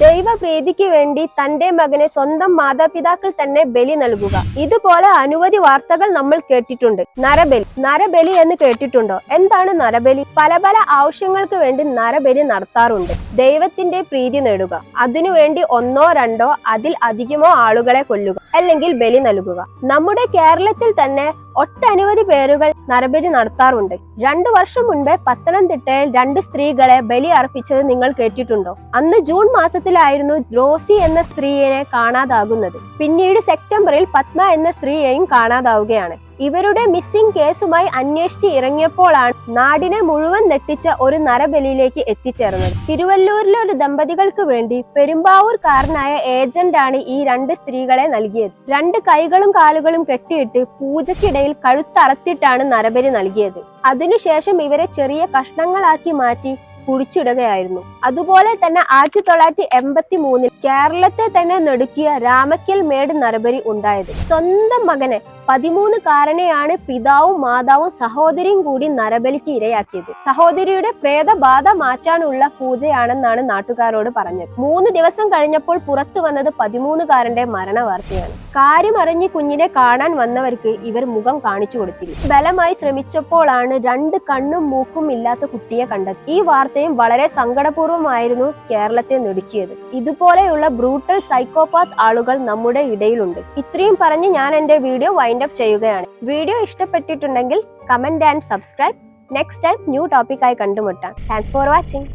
ദൈവപ്രീതിക്ക് വേണ്ടി തന്റെ മകനെ സ്വന്തം മാതാപിതാക്കൾ തന്നെ ബലി നൽകുക. ഇതുപോലെ അനവധി വാർത്തകൾ നമ്മൾ കേട്ടിട്ടുണ്ട്. നരബലി. നരബലി എന്ന് കേട്ടിട്ടുണ്ടോ? എന്താണ് നരബലി? പല പല ആവശ്യങ്ങൾക്ക് വേണ്ടി നരബലി നടത്താറുണ്ട്. ദൈവത്തിന്റെ പ്രീതി നേടുക. അതിനുവേണ്ടി ഒന്നോ രണ്ടോ അതിൽ അധികമോ ആളുകളെ കൊല്ലുക അല്ലെങ്കിൽ ബലി നൽകുക. നമ്മുടെ കേരളത്തിൽ തന്നെ ഒട്ടനവധി പേരുകൾ നരബലി നടത്താറുണ്ട്. രണ്ടു വർഷം മുൻപേ പത്തനംതിട്ടയിൽ രണ്ട് സ്ത്രീകളെ ബലി അർപ്പിച്ചത് നിങ്ങൾ കേട്ടിട്ടുണ്ടോ? അന്ന് ജൂൺ മാസത്തിലായിരുന്നു റോസി എന്ന സ്ത്രീയെ കാണാതാകുന്നത്. പിന്നീട് സെപ്റ്റംബറിൽ പത്മ എന്ന സ്ത്രീയെയും കാണാതാവുകയാണ്. ഇവരുടെ മിസ്സിംഗ് കേസുമായി അന്വേഷിച്ച് ഇറങ്ങിയപ്പോഴാണ് നാടിനെ മുഴുവൻ നെട്ടിച്ച ഒരു നരബലിയിലേക്ക് എത്തിച്ചേർന്നത്. തിരുവല്ലൂരിലെ ഒരു ദമ്പതികൾക്ക് വേണ്ടി പെരുമ്പാവൂർക്കാരനായ ഏജന്റാണ് ഈ രണ്ട് സ്ത്രീകളെ നൽകിയത്. രണ്ട് കൈകളും കാലുകളും കെട്ടിയിട്ട് പൂജക്കിടയിൽ കഴുത്തറത്തിട്ടാണ് നരബലി നൽകിയത്. അതിനുശേഷം ഇവരെ ചെറിയ കഷ്ണങ്ങളാക്കി മാറ്റി കുഴിച്ചിടുകയായിരുന്നു. അതുപോലെ തന്നെ ആയിരത്തി തൊള്ളായിരത്തി എൺപത്തി മൂന്നിൽ കേരളത്തെ തന്നെ നെടുക്കിയ രാമക്കൽ മേട് നരബരി ഉണ്ടായത്. സ്വന്തം മകനെ പതിമൂന്നുകാരനെയാണ് പിതാവും മാതാവും സഹോദരിയും കൂടി നരബലിക്ക് ഇരയാക്കിയത്. സഹോദരിയുടെ പ്രേതബാധ മാറ്റാനുള്ള പൂജയാണെന്നാണ് നാട്ടുകാരോട് പറഞ്ഞത്. മൂന്ന് ദിവസം കഴിഞ്ഞപ്പോൾ പുറത്തു വന്നത് പതിമൂന്നുകാരന്റെ മരണ വാർത്തയാണ് കാര്യം അറിഞ്ഞ് കുഞ്ഞിനെ കാണാൻ വന്നവർക്ക് ഇവർ മുഖം കാണിച്ചു കൊടുത്തില്ല ബലമായി ശ്രമിച്ചപ്പോഴാണ് രണ്ട് കണ്ണും മൂക്കും ഇല്ലാത്ത കുട്ടിയെ കണ്ടത് ഈ വാർത്തയും വളരെ സങ്കടപൂർവമായിരുന്നു കേരളത്തെ നെടുക്കിയത്. ഇതുപോലെയുള്ള ബ്രൂട്ടൽ സൈക്കോപാത്ത് ആളുകൾ നമ്മുടെ ഇടയിലുണ്ട്. ഇത്രയും പറഞ്ഞ് ഞാൻ എന്റെ വീഡിയോ വൈൻഡ് അപ്പ് ചെയ്യുകയാണ്. വീഡിയോ ഇഷ്ടപ്പെട്ടിട്ടുണ്ടെങ്കിൽ comment and subscribe next time new ടോപ്പിക്കായി കണ്ടുമുട്ടാം. Thanks for watching